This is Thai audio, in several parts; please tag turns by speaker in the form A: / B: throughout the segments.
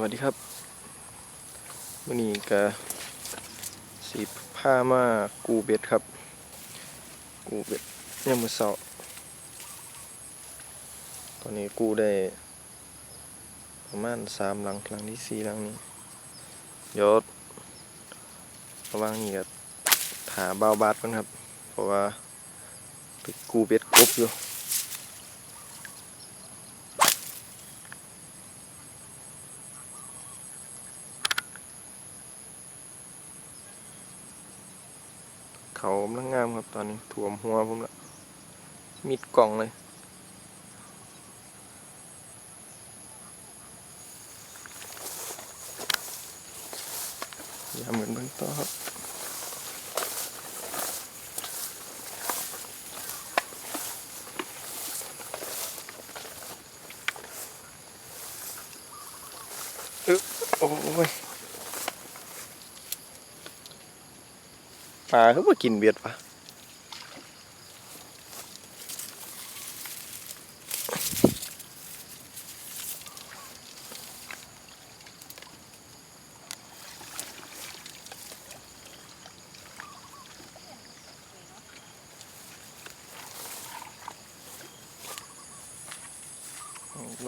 A: วัสดีครับวันนี้ก็สีผ้ามากูเบ็ดครับ กูเบ็ดยามมือเสาร์ตอนนี้กูได้ ประมาณสามหลังหลังที่สี่หลังนี้เดี๋ยวระหว่างนี้ก็หาเบาบาดกันครับ เพราะว่าไปกูเบ็ดกบอยู่ เขากำลังงามครับตอนนี้ถ่วมหัวผมละมิดกล่องเลย อย่าเหมือนเบื้องต้นครับอึ๊บโอ้ย ปลาเขามากินเบียดปะ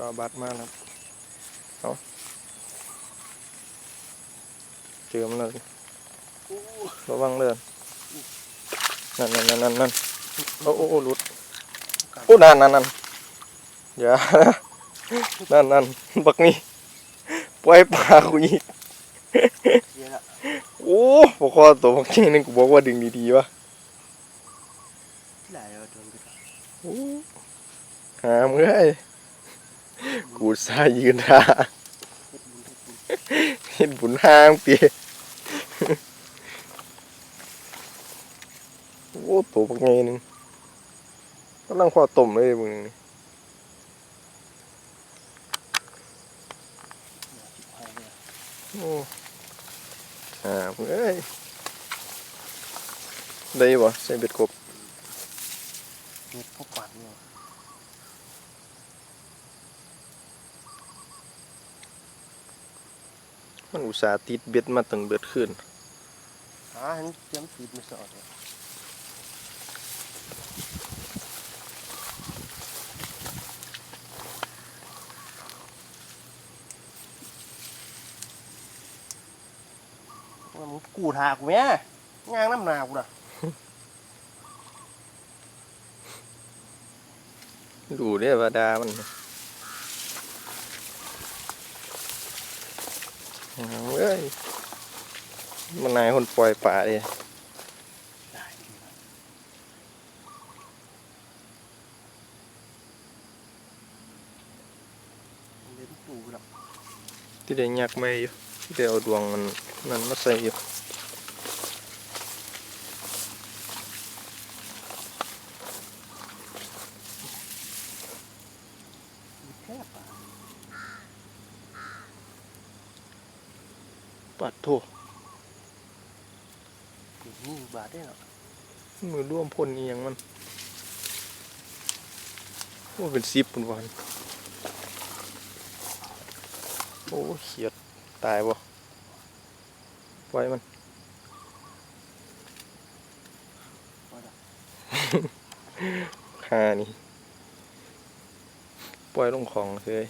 A: รอบัตรมากครับเอาเจอมันเลยระวังเลย นั่นนั่นนั่นนั่นนั่นโอ้โอ้โอ้หลุดโอ้นั่นนั่นนั่นอย่านั่นนั่นบักนี่ปล่อยปลาคุยอีก
B: เยอะละ
A: โอ้ปกคอตัวบักนี่นึงกูบอกว่าดึงดีๆวะ
B: หลายเอาโดนไป
A: โอ้หามเอ้ยกูสายยืนท่า
B: เฮ็ดบุญเฮ็ดบุญ
A: เห็นบุญห้างเปียโอ้ ตัวบักไงนึงกำลังพอต้มเลยมึงนี่
B: ชิบหายเลย
A: โอ้หามเอ้ยได้บ่ใส่เบ็ดกบ
B: เฮ็ดพวกกวาดเนี่ย
A: มันอุตส่าห์ติดเบ็ดมาตั้งเบ็ดขึ้น
B: หาหันเตรียมติดมาสอดเลย ว่ามึงกูถากแม่งางน้ำหนากูน่ะ
A: ดูเด้ว่าดามันหามเอ้ยมันนายคนปล่อยป่าเด้
B: ได้ดีว่ะมันเล่นปูหรอก
A: ที่ได้ยักไม่อยู่ที่ได้เอาดวงมัน นั่นมาใส่อยู่
B: แค่ปลา
A: ปัดโท
B: นี่บาทได้หรอ
A: มือร่วมพ่นเอียงมันโอ้เป็นซิปปุ่นวันโอ้เขียดตายบ่ป ล่อยมัน
B: พอละ
A: คานี่ ปล่อยลงของเลย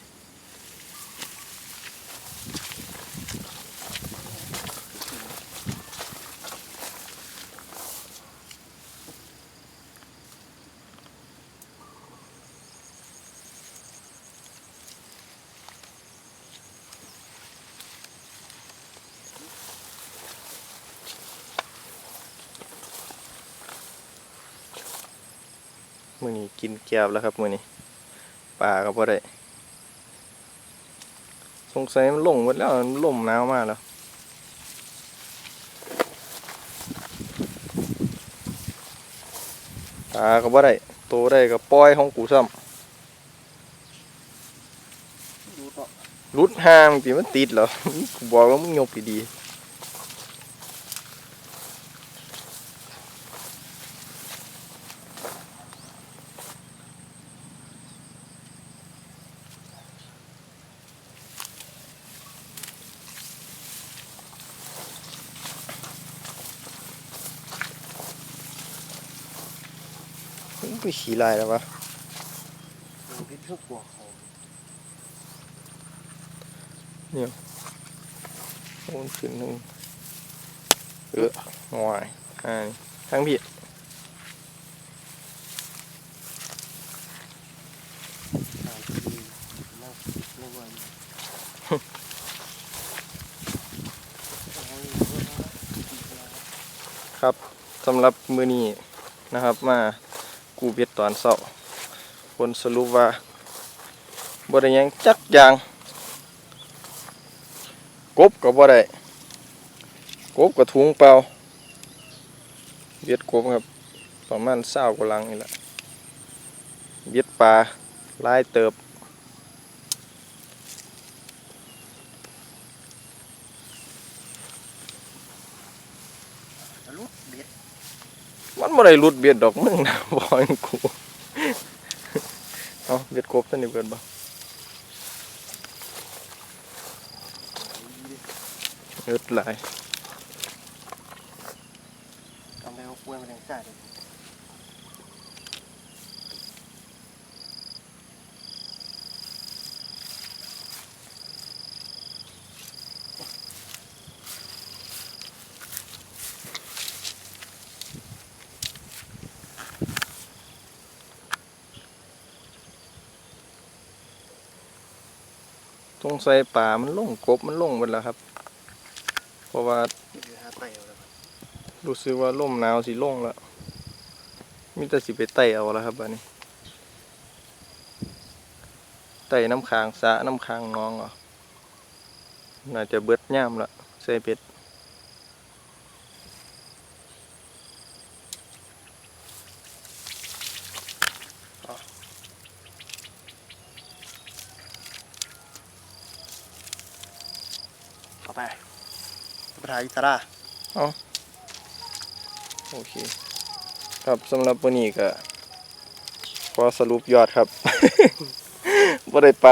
A: มื่อนี้กินแก้วแล้วครับมื่อนี้ปลาก็พอได้สงสัยมันลงหมดแล้วมันลมหนาวมากแล้วปลาก็บ่ได้โตได้ก็ปล่อยของกูซ้
B: ดูต่อำ
A: รุดห้างตีมันติดเหรอกูบอกว่ามึงยกดีๆ อุ้ยขี่ลายแล้ววะ
B: มันพิษทุกกลัวเขา
A: โอนขึ้นหนึ่งเออหวายอ่าทั้งผิดครับสำหรับมือนี้นะครับมา กูเบ็ดตอนเช้าผลสรุปว่าบ่ได้หยังจักอย่างกบก็บ่ได้กบกับถุงเปล่าเบ็ดกบครับประมาณเศร้ากว่าลังนี่แหละเบ็ดปลาหลายเติบ
B: ทะลุเบ็ด
A: มันไม่ได้รุดเบียดดอกมึงนะบอยกูเอาเบียดกบตัวนี้เบิดบ่เอิดหลาย
B: ทำไมเขาป่วยมาแรงจ่าย
A: ตรงใส่ป่ามันล่งกบมันล่งหมดแล้วครับ เพราะว่ารู้สึกว่าล่มหนาวสิล่งแล้วมีแต่สิไปไต่เอาแล้วครับอันนี้ไต่น้ำค้างสะน้ำค้างน้องเหรอน่าจะเบิดย่ามละใส่เป็ด
B: ไปประธานอิสระเอา
A: โอเค ครับสำหรับวันนี้ก็ขอสรุปยอดครับบ่ได้ปลา